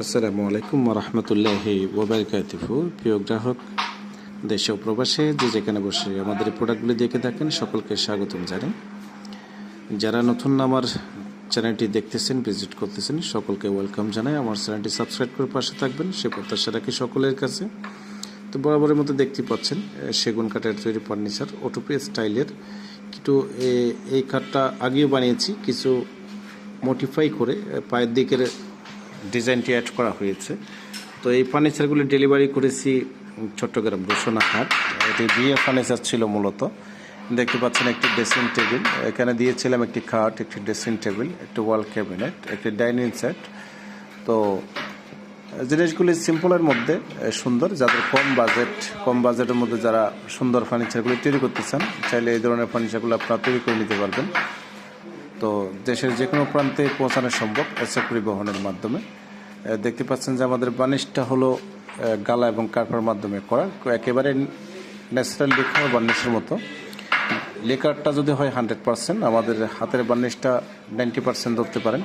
আসসালামু আলাইকুম রহমতুল্লাহি ওবরকাতিফু প্রিয় গ্রাহক, দেশে ও প্রবাসে যে যেখানে বসে আমাদের এই প্রোডাক্টগুলি দেখে থাকেন, সকলকে স্বাগতম জানাই। যারা নতুন আমার চ্যানেলটি দেখতেছেন, ভিজিট করতেছেন, সকলকে ওয়েলকাম জানাই। আমার চ্যানেলটি সাবস্ক্রাইব করে পাশে থাকবেন, সে প্রত্যাশা রাখি সকলের কাছে। তো বরাবরের মতো দেখতে পাচ্ছেন সেগুন কাঠের তৈরি ফার্নিচার ওটুপি স্টাইলের। কিন্তু এই কাঠটা আগেও বানিয়েছি, কিছু মডিফাই করে পায়ের দিকের ডিজাইনটি অ্যাড করা হয়েছে। তো এই ফার্নিচারগুলি ডেলিভারি করেছি চট্টগ্রাম রসুনা হাট এটি বিয়ে ফার্নিচার ছিল মূলত। দেখতে পাচ্ছেন একটি ড্রেসিং টেবিল। এখানে দিয়েছিলাম একটি খাট, একটি ড্রেসিং টেবিল, একটি ওয়াল ক্যাবিনেট, একটি ডাইনিং সেট। তো জিনিসগুলি সিম্পলের মধ্যে সুন্দর। যাদের কম বাজেট, কম বাজেটের মধ্যে যারা সুন্দর ফার্নিচারগুলি তৈরি করতে চান, চাইলে এই ধরনের ফার্নিচারগুলো আপনারা তৈরি করে নিতে পারবেন। তো দেশের যে কোনো প্রান্তে পৌঁছানো সম্ভব এসে পরিবহনের মাধ্যমে। দেখতে পাচ্ছেন যে আমাদের বার্নিশটা হলো গালা এবং কার্পের মাধ্যমে করা। একেবারে ন্যাচারাল লেখা বার্নিশের মতো। লেকারটা যদি হয় হান্ড্রেড পার্সেন্ট, আমাদের হাতের বার্নিশটা নাইনটি পার্সেন্ট ধরতে পারেন।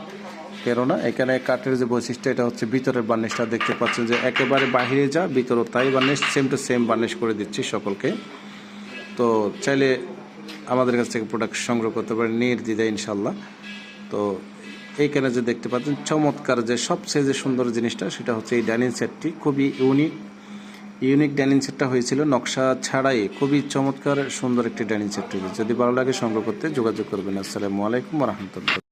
কেননা এখানে কাঠের যে বৈশিষ্ট্য, এটা হচ্ছে ভিতরের বার্নিশটা দেখতে পাচ্ছেন যে একেবারে বাহিরে যা ভিতরও তাই varnish same to same varnish করে দিচ্ছি সকলকে। তো চাইলে আমাদের কাছ থেকে প্রোডাক্ট সংগ্রহ করতে পারেন নির্দ্বিধায় ইনশাল্লাহ তো এইখানে যে দেখতে পাচ্ছেন, চমৎকার যে সবচেয়ে যে সুন্দর জিনিসটা, সেটা হচ্ছে এই ডাইনিং সেটটি খুবই ইউনিক ইউনিক ডাইনিং সেটটা হয়েছিল নকশা ছাড়াই। খুবই চমৎকার সুন্দর একটি ডাইনিং সেট হয়েছে যদি ভালো লাগে সংগ্রহ করতে যোগাযোগ করবেন। আসসালামু আলাইকুম রহমতুল্লাহ।